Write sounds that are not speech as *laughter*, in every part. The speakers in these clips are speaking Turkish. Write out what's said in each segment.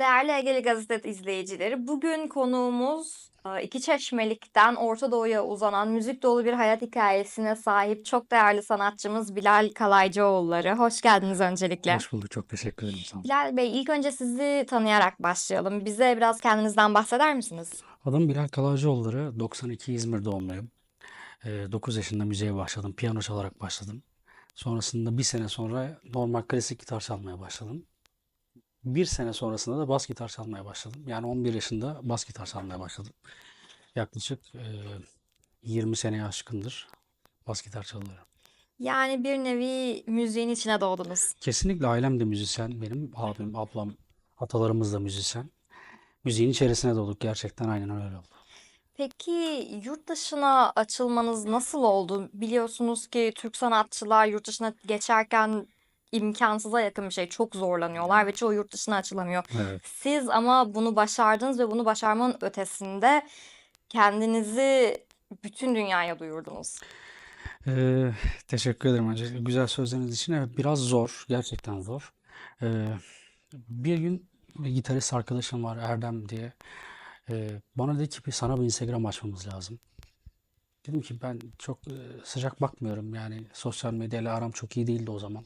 Değerli Egeli Gazete izleyicileri, bugün konuğumuz e, iki çeşmelikten Orta Doğu'ya uzanan müzik dolu bir hayat hikayesine sahip çok değerli sanatçımız Bilal Kalaycıoğulları. Hoş geldiniz öncelikle. Hoş bulduk. Çok teşekkür ederim. Olun. Bilal Bey, ilk önce sizi tanıyarak başlayalım. Bize biraz kendinizden bahseder misiniz? Adım Bilal Kalaycıoğulları. 92 İzmir doğumluyum. 9 yaşında müziğe başladım. Piyano çalarak başladım. Sonrasında bir sene sonra normal klasik gitar çalmaya başladım. Bir sene sonrasında da bas gitar çalmaya başladım. Yani 11 yaşında bas gitar çalmaya başladım. Yaklaşık e, 20 seneye aşkındır bas gitar çalıyorum. Yani bir nevi müziğin içine doğdunuz. Kesinlikle ailem de müzisyen. Benim abim, ablam, atalarımız da müzisyen. Müziğin içerisine doğduk. Gerçekten aynen öyle oldu. Peki yurt dışına açılmanız nasıl oldu? Biliyorsunuz ki Türk sanatçılar yurt dışına geçerken imkansıza yakın bir şey. Çok zorlanıyorlar ve çoğu yurt dışına açılamıyor. Evet. Siz ama bunu başardınız ve bunu başarmanın ötesinde kendinizi bütün dünyaya duyurdunuz. Ee, teşekkür ederim öncelikle güzel sözleriniz için. Evet biraz zor, gerçekten zor. Ee, bir gün bir gitarist arkadaşım var Erdem diye. Ee, bana dedi ki "Bir sana bir Instagram açmamız lazım. Dedim ki ben çok e, sıcak bakmıyorum yani sosyal medyayla aram çok iyi değildi o zaman.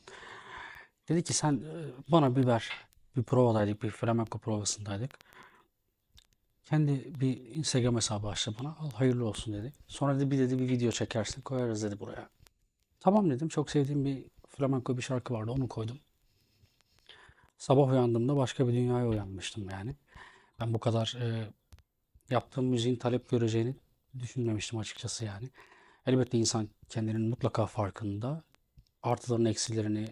Dedi ki sen e, bana bir ver. Bir provadaydık, bir flamenco provasındaydık. Kendi bir Instagram hesabı açtı bana. Al hayırlı olsun dedi. Sonra dedi bir dedi bir video çekersin koyarız dedi buraya. Tamam dedim. Çok sevdiğim bir flamenco bir şarkı vardı. Onu koydum. Sabah uyandığımda başka bir dünyaya uyanmıştım yani. Ben bu kadar e, yaptığım müziğin talep göreceğini düşünmemiştim açıkçası yani. Elbette insan kendinin mutlaka farkında. Artılarını, eksilerini,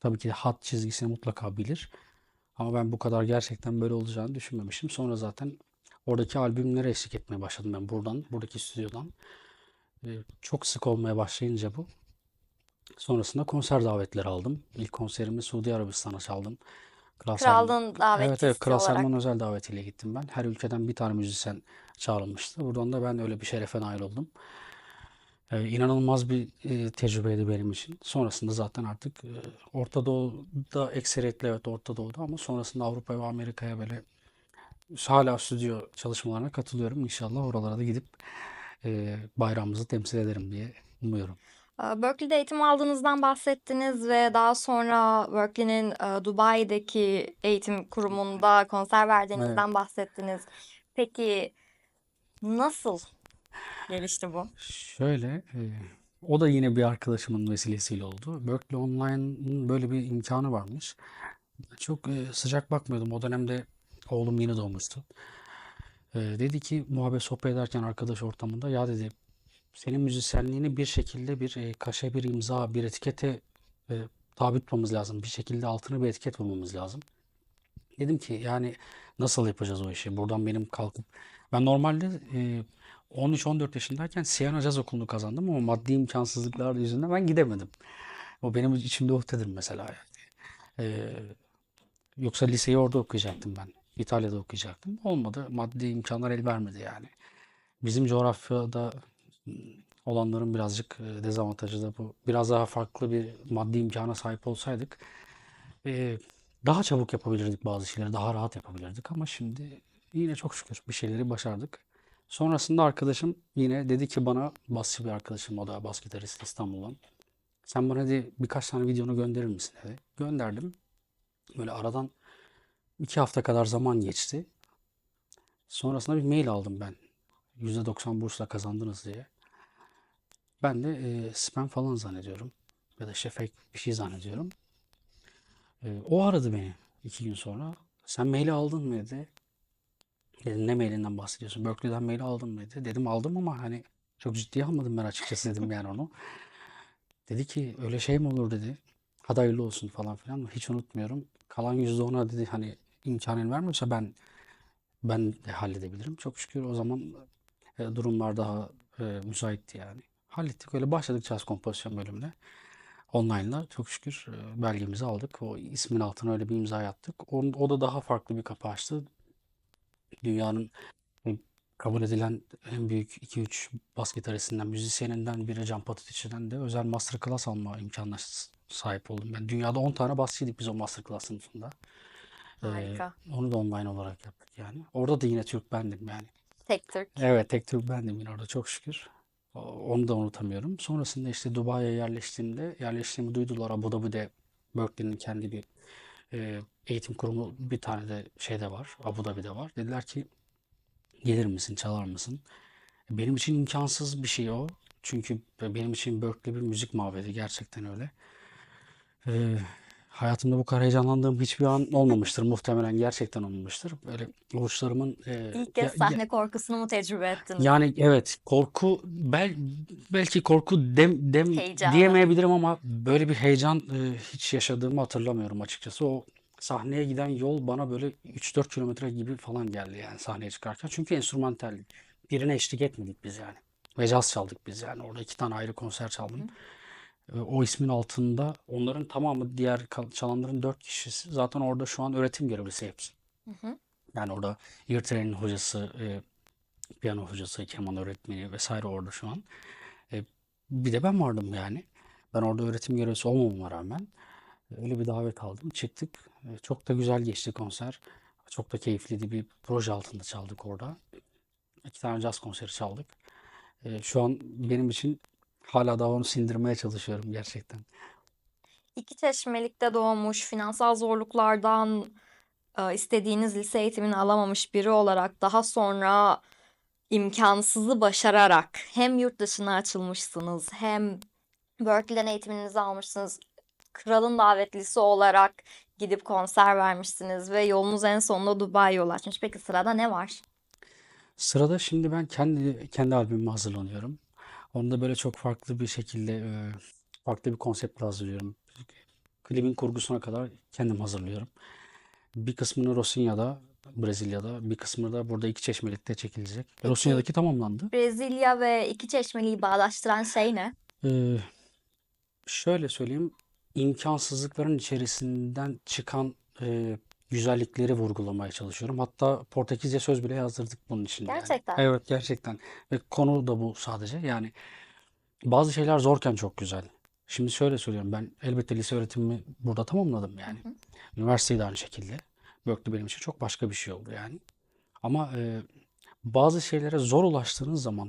tabii ki de hat çizgisini mutlaka bilir. Ama ben bu kadar gerçekten böyle olacağını düşünmemiştim. Sonra zaten oradaki albümlere eşlik etmeye başladım ben buradan, buradaki stüdyodan. Ee, çok sık olmaya başlayınca bu. Sonrasında konser davetleri aldım. İlk konserimi Suudi Arabistan'a çaldım. Kral Salman. Kralın Evet evet davetçisi Kral olarak. Salman özel davetiyle gittim ben. Her ülkeden bir tane müzisyen çağrılmıştı. Buradan da ben öyle bir şerefe nail oldum. Ee, inanılmaz bir e, tecrübeydi benim için. Sonrasında zaten artık e, Orta Doğu'da ekseriyetle evet Orta Doğu'da ama sonrasında Avrupa ve Amerika'ya böyle hala stüdyo çalışmalarına katılıyorum. İnşallah oralara da gidip e, bayrağımızı temsil ederim diye umuyorum. Ee, Berkeley'de eğitim aldığınızdan bahsettiniz ve daha sonra Berkeley'nin e, Dubai'deki eğitim kurumunda konser Evet. verdiğinizden bahsettiniz. Peki nasıl gelişti bu? Şöyle, e, o da yine bir arkadaşımın vesilesiyle oldu. Berkeley Online'ın böyle bir imkanı varmış. Çok e, sıcak bakmıyordum. O dönemde oğlum yeni doğmuştu. E, dedi ki muhabbet sohbet ederken arkadaş ortamında ya dedi senin müzisyenliğini bir şekilde bir e, kaşe, bir imza, bir etikete e, tabi tutmamız lazım. Bir şekilde altına bir etiket bulmamız lazım. Dedim ki yani nasıl yapacağız o işi? Buradan benim kalkıp ben normalde e, 13-14 yaşındayken Siyana Caz Okulu'nu kazandım ama maddi imkansızlıklar yüzünden ben gidemedim. O benim içimde uhdedir mesela yani. E, yoksa liseyi orada okuyacaktım ben. İtalya'da okuyacaktım. Olmadı. Maddi imkanlar el vermedi yani. Bizim coğrafyada m, olanların birazcık e, dezavantajı da bu. Biraz daha farklı bir maddi imkana sahip olsaydık e, daha çabuk yapabilirdik bazı şeyleri, daha rahat yapabilirdik ama şimdi yine çok şükür bir şeyleri başardık. Sonrasında arkadaşım yine dedi ki bana basçı bir arkadaşım o da bas gitarist İstanbul'dan. Sen bana dedi birkaç tane videonu gönderir misin dedi. Gönderdim. Böyle aradan iki hafta kadar zaman geçti. Sonrasında bir mail aldım ben. %90 bursla kazandınız diye. Ben de e, spam falan zannediyorum. Ya da işte fake bir şey zannediyorum. E, o aradı beni iki gün sonra. Sen maili aldın mı dedi. Dedim ne mailinden bahsediyorsun? Berkeley'den maili aldın mı dedi. Dedim aldım ama hani çok ciddiye almadım ben açıkçası dedim yani onu. *laughs* Dedi ki öyle şey mi olur dedi. Hadi hayırlı olsun falan filan. Hiç unutmuyorum. Kalan %10'a dedi hani imkanın vermiyorsa ben ben de halledebilirim. Çok şükür o zaman e, durumlar daha e, müsaitti yani. Hallettik. Öyle başladık caz kompozisyon bölümüne. Online'la çok şükür e, belgemizi aldık. O ismin altına öyle bir imza attık. O, o da daha farklı bir kapı açtı. Dünyanın e, kabul edilen en büyük 2-3 bas gitaristinden, müzisyeninden biri Can Patatici'den de özel masterclass alma imkanına sahip oldum. Ben dünyada 10 tane basçıydık biz o masterclass sınıfında. Ee, Harika. onu da online olarak yaptık yani. Orada da yine Türk bendim yani. Tek Türk. Evet, tek Türk bendim yine orada çok şükür. Onu da unutamıyorum. Sonrasında işte Dubai'ye yerleştiğimde, yerleştiğimi duydular. Abu Dhabi'de Berkeley'nin kendi bir e, eğitim kurumu bir tane de şeyde var. Abu Dhabi'de var. Dediler ki gelir misin, çalar mısın? Benim için imkansız bir şey o. Çünkü benim için Berkeley bir müzik mabedi. Gerçekten öyle. Ee, hayatımda bu kadar heyecanlandığım hiçbir an olmamıştır. *laughs* Muhtemelen gerçekten olmamıştır. Böyle avuçlarımın e, İlk kez ya- ya- sahne korkusunu mu tecrübe ettiniz? yani evet korku bel, belki korku dem, dem diyemeyebilirim ama böyle bir heyecan e, hiç yaşadığımı hatırlamıyorum açıkçası. O sahneye giden yol bana böyle 3-4 kilometre gibi falan geldi yani sahneye çıkarken. Çünkü enstrümantal birine eşlik etmedik biz yani. Ve caz çaldık biz yani. Orada iki tane ayrı konser çaldım. E, O ismin altında onların tamamı diğer çalanların dört kişisi zaten orada şu an öğretim görevlisi hepsi. Hı hı. Yani orada Yırtren'in hocası, e, piyano hocası, keman öğretmeni vesaire orada şu an. E, bir de ben vardım yani. Ben orada öğretim görevlisi olmamama rağmen öyle bir davet aldım. Çıktık. E, çok da güzel geçti konser. Çok da keyifliydi. Bir proje altında çaldık orada. İki tane caz konseri çaldık. E, şu an benim için hala daha onu sindirmeye çalışıyorum gerçekten. İki Çeşmelik'te doğmuş, finansal zorluklardan e, istediğiniz lise eğitimini alamamış biri olarak daha sonra imkansızı başararak hem yurt dışına açılmışsınız hem Berkeley'den eğitiminizi almışsınız. Kralın davetlisi olarak gidip konser vermişsiniz ve yolunuz en sonunda Dubai'ye ulaşmış. Peki sırada ne var? Sırada şimdi ben kendi kendi albümüme hazırlanıyorum. Onu da böyle çok farklı bir şekilde e, farklı bir konseptle hazırlıyorum. Klibin kurgusuna kadar kendim hazırlıyorum. Bir kısmını Rocinha'da, Brezilya'da, bir kısmı da burada iki Çeşmelik'te çekilecek. Rocinha'daki tamamlandı. Brezilya ve iki Çeşmeli'yi bağdaştıran şey ne? Ee, şöyle söyleyeyim, imkansızlıkların içerisinden çıkan e, güzellikleri vurgulamaya çalışıyorum. Hatta Portekizce söz bile yazdırdık bunun için yani. Gerçekten. Evet gerçekten. Ve konu da bu sadece. Yani bazı şeyler zorken çok güzel. Şimdi şöyle söylüyorum ben elbette lise öğretimimi burada tamamladım yani. Üniversiteyi de aynı şekilde. Berkeley benim için çok başka bir şey oldu yani. Ama e, bazı şeylere zor ulaştığınız zaman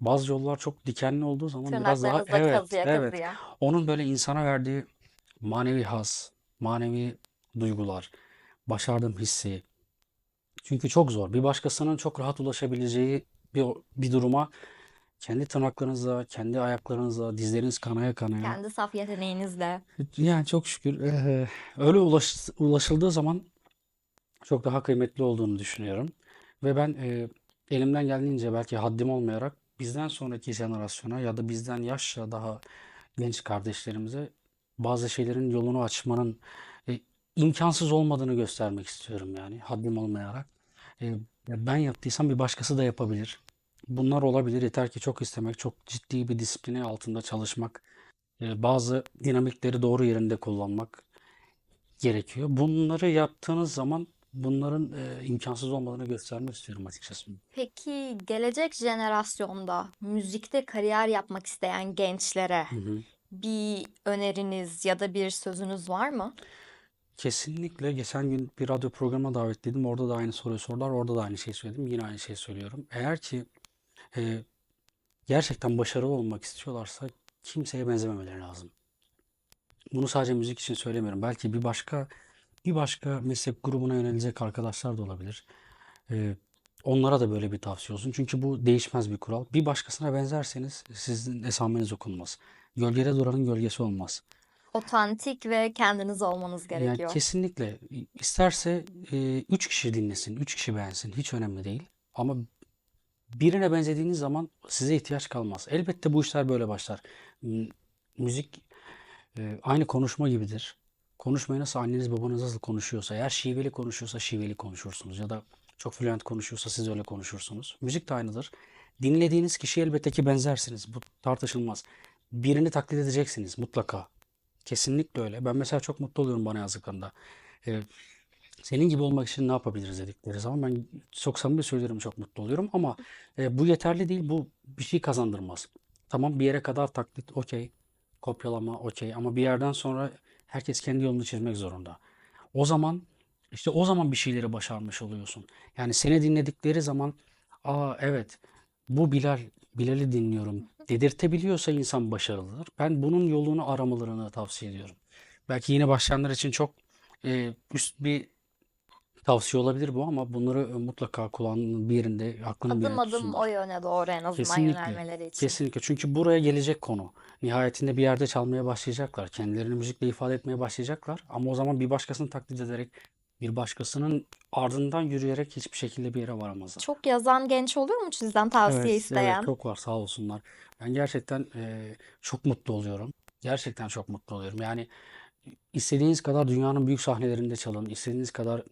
bazı yollar çok dikenli olduğu zaman biraz daha Tırnaklarınızla evet kazıya evet kazıya. onun böyle insana verdiği manevi haz, manevi duygular, başardım hissi. Çünkü çok zor. Bir başkasının çok rahat ulaşabileceği bir, bir duruma kendi tırnaklarınızla, kendi ayaklarınızla, dizleriniz kanaya kanaya. Kendi saf yeteneğinizle. Yani çok şükür eee, öyle ulaş, ulaşıldığı zaman çok daha kıymetli olduğunu düşünüyorum. Ve ben eee, elimden geldiğince belki haddim olmayarak bizden sonraki jenerasyona ya da bizden yaşça daha genç kardeşlerimize bazı şeylerin yolunu açmanın e, imkansız olmadığını göstermek istiyorum yani haddim olmayarak. E, ben yaptıysam bir başkası da yapabilir. Bunlar olabilir. Yeter ki çok istemek, çok ciddi bir disiplini altında çalışmak, e, bazı dinamikleri doğru yerinde kullanmak gerekiyor. Bunları yaptığınız zaman bunların e, imkansız olmadığını göstermek istiyorum açıkçası. Peki gelecek jenerasyonda müzikte kariyer yapmak isteyen gençlere Hı hı. bir öneriniz ya da bir sözünüz var mı? Kesinlikle geçen gün bir radyo programına davetliydim. Orada da aynı soruyu sordular. Orada da aynı şeyi söyledim. Yine aynı şeyi söylüyorum. Eğer ki e, gerçekten başarılı olmak istiyorlarsa kimseye benzememeleri lazım. Bunu sadece müzik için söylemiyorum. Belki bir başka bir başka meslek grubuna yönelecek arkadaşlar da olabilir. E, onlara da böyle bir tavsiye olsun. Çünkü bu değişmez bir kural. Bir başkasına benzerseniz sizin esameniz okunmaz. Gölgede duranın gölgesi olmaz. Otantik ve kendiniz olmanız Yani gerekiyor. kesinlikle isterse e, üç kişi dinlesin, üç kişi beğensin hiç önemli değil. Ama birine benzediğiniz zaman size ihtiyaç kalmaz. Elbette bu işler böyle başlar. Müzik e, aynı konuşma gibidir. Konuşmayı nasıl anneniz babanız nasıl konuşuyorsa, eğer şiveli konuşuyorsa şiveli konuşursunuz ya da çok fluent konuşuyorsa siz öyle konuşursunuz. Müzik de aynıdır. Dinlediğiniz kişiye elbette ki benzersiniz. Bu tartışılmaz. Birini taklit edeceksiniz mutlaka. Kesinlikle öyle. Ben mesela çok mutlu oluyorum bana yazdıklarında. Ee, senin gibi olmak için ne yapabiliriz dedikleri zaman ben çok samimi söylüyorum çok mutlu oluyorum ama e, bu yeterli değil. Bu bir şey kazandırmaz. Tamam bir yere kadar taklit okey. Kopyalama okey ama bir yerden sonra herkes kendi yolunu çizmek zorunda. O zaman İşte o zaman bir şeyleri başarmış oluyorsun. Yani seni dinledikleri zaman aa evet bu Bilal, Bilal'i dinliyorum dedirtebiliyorsa insan başarılıdır. Ben bunun yolunu aramalarını tavsiye ediyorum. Belki yeni başlayanlar için çok e, üst bir tavsiye olabilir bu ama bunları e, mutlaka kulağının bir yerinde, aklının bir Adım yerinde adım o tutsunlar. yöne doğru en azından Kesinlikle. yönelmeleri için. Kesinlikle. Çünkü buraya gelecek konu. Nihayetinde bir yerde çalmaya başlayacaklar. Kendilerini müzikle ifade etmeye başlayacaklar. Ama o zaman bir başkasını taklit ederek, bir başkasının ardından yürüyerek hiçbir şekilde bir yere varamazlar. Çok yazan genç oluyor mu sizden tavsiye Evet, evet isteyen? çok var sağ olsunlar. Ben gerçekten eee, çok mutlu oluyorum. Gerçekten çok mutlu oluyorum. Yani istediğiniz kadar dünyanın büyük sahnelerinde çalın, istediğiniz kadar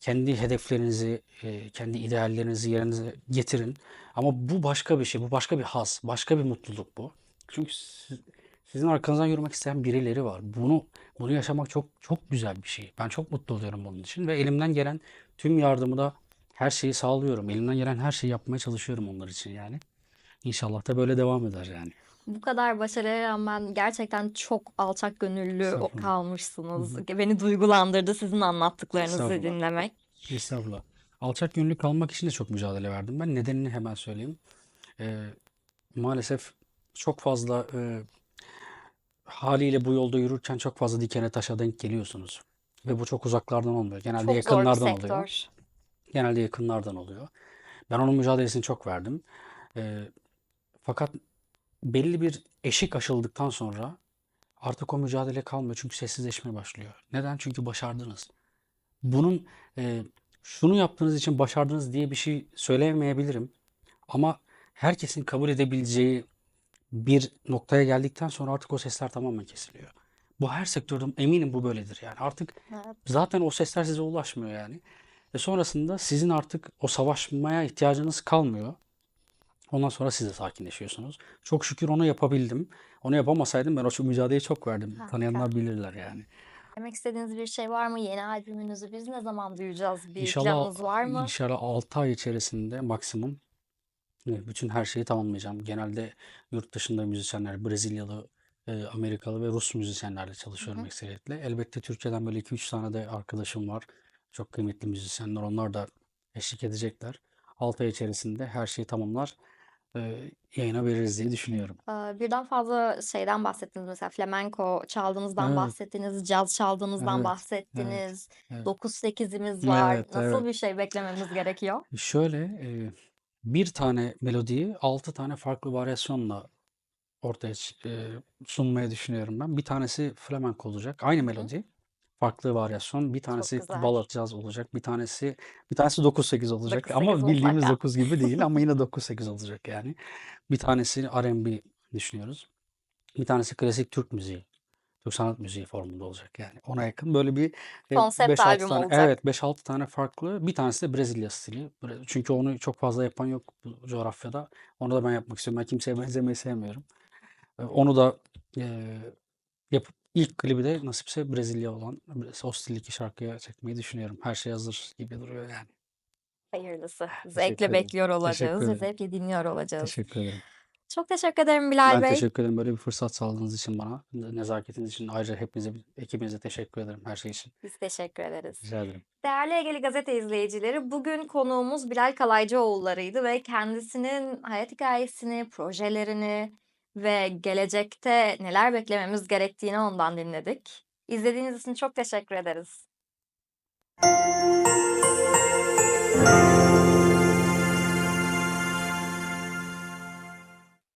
kendi hedeflerinizi, eee, kendi ideallerinizi yerinize getirin. Ama bu başka bir şey, bu başka bir haz, başka bir mutluluk bu. Çünkü siz- sizin arkanızdan yürümek isteyen birileri var. Bunu bunu yaşamak çok çok güzel bir şey. Ben çok mutlu oluyorum bunun için ve elimden gelen tüm yardımı da her şeyi sağlıyorum. Elimden gelen her şeyi yapmaya çalışıyorum onlar için yani. İnşallah da böyle devam eder yani. Bu kadar başarıya rağmen gerçekten çok alçak gönüllü Estağfurullah. Hı kalmışsınız. hı. Beni duygulandırdı sizin anlattıklarınızı Estağfurullah. dinlemek. Estağfurullah. Alçak gönüllü kalmak için de çok mücadele verdim. Ben nedenini hemen söyleyeyim. Ee, maalesef çok fazla e, haliyle bu yolda yürürken çok fazla dikene taşa denk geliyorsunuz. Ve bu çok uzaklardan olmuyor. Genelde Çok zor bir yakınlardan oluyor. sektör. Genelde yakınlardan oluyor. Ben onun mücadelesini çok verdim. Ee, fakat belli bir eşik aşıldıktan sonra artık o mücadele kalmıyor. Çünkü sessizleşmeye başlıyor. Neden? Çünkü başardınız. Bunun e, şunu yaptığınız için başardınız diye bir şey söylemeyebilirim. Ama herkesin kabul edebileceği bir noktaya geldikten sonra artık o sesler tamamen kesiliyor. Bu her sektörde eminim bu böyledir yani. Artık Evet. zaten o sesler size ulaşmıyor yani. Ve sonrasında sizin artık o savaşmaya ihtiyacınız kalmıyor. Ondan sonra siz de sakinleşiyorsunuz. Çok şükür onu yapabildim. Onu yapamasaydım ben o şu mücadeleyi çok verdim. Harika. Tanıyanlar bilirler yani. Demek istediğiniz bir şey var mı? Yeni albümünüzü biz ne zaman duyacağız? Bir İnşallah planınız var mı? inşallah 6 ay içerisinde maksimum bütün her şeyi tamamlayacağım. Genelde yurt dışında müzisyenler, Brezilyalı, e, Amerikalı ve Rus müzisyenlerle çalışıyorum hı. ekseriyetle. Elbette Türkiye'den böyle 2-3 tane de arkadaşım var. Çok kıymetli müzisyenler. Onlar da eşlik edecekler. 6 ay içerisinde her şeyi tamamlar. E, yayına veririz diye düşünüyorum. Birden fazla şeyden bahsettiniz. Mesela flamenko çaldığınızdan Evet, bahsettiniz, caz çaldığınızdan evet, evet, bahsettiniz. evet. 9-8'imiz var. Evet, Nasıl evet. bir şey beklememiz gerekiyor? Şöyle e, bir tane melodiyi 6 tane farklı varyasyonla ortaya ç- e, sunmaya düşünüyorum ben. Bir tanesi flamenco olacak. Aynı Hı hı. melodi. Farklı varyasyon. Bir Çok tanesi güzel. ballad caz olacak. Bir tanesi bir tanesi 9-8 olacak. 9-8 Ama bildiğimiz mutlaka. 9 gibi değil ama yine *laughs* 9-8 olacak yani. Bir tanesi R&B düşünüyoruz. Bir tanesi klasik Türk müziği. Türk sanat müziği formunda olacak yani. Ona yakın böyle bir e, Konsept 5-6 albüm tane olacak. evet 5-6 tane farklı. Bir tanesi de Brezilya stili. Bre- Çünkü onu çok fazla yapan yok bu coğrafyada. Onu da ben yapmak istiyorum. Ben kimseye *laughs* benzemeyi sevmiyorum. E, Onu da e, yapıp ilk klibi de nasipse Brezilya olan o sildeki şarkıya çekmeyi düşünüyorum. Her şey hazır gibi duruyor yani. Hayırlısı. Teşekkür Zevkle bekliyor olacağız ve zevkle dinliyor olacağız. Teşekkür ederim. Çok teşekkür ederim Bilal Ben Bey. teşekkür ederim böyle bir fırsat sağladığınız için bana. Nezaketiniz için ayrıca hepinize, ekibinize teşekkür ederim her şey için. Biz teşekkür ederiz. Rica ederim. Değerli Egeli Gazete izleyicileri, bugün konuğumuz Bilal Kalaycıoğulları'ydı ve kendisinin hayat hikayesini, projelerini ve gelecekte neler beklememiz gerektiğini ondan dinledik. İzlediğiniz için çok teşekkür ederiz. Müzik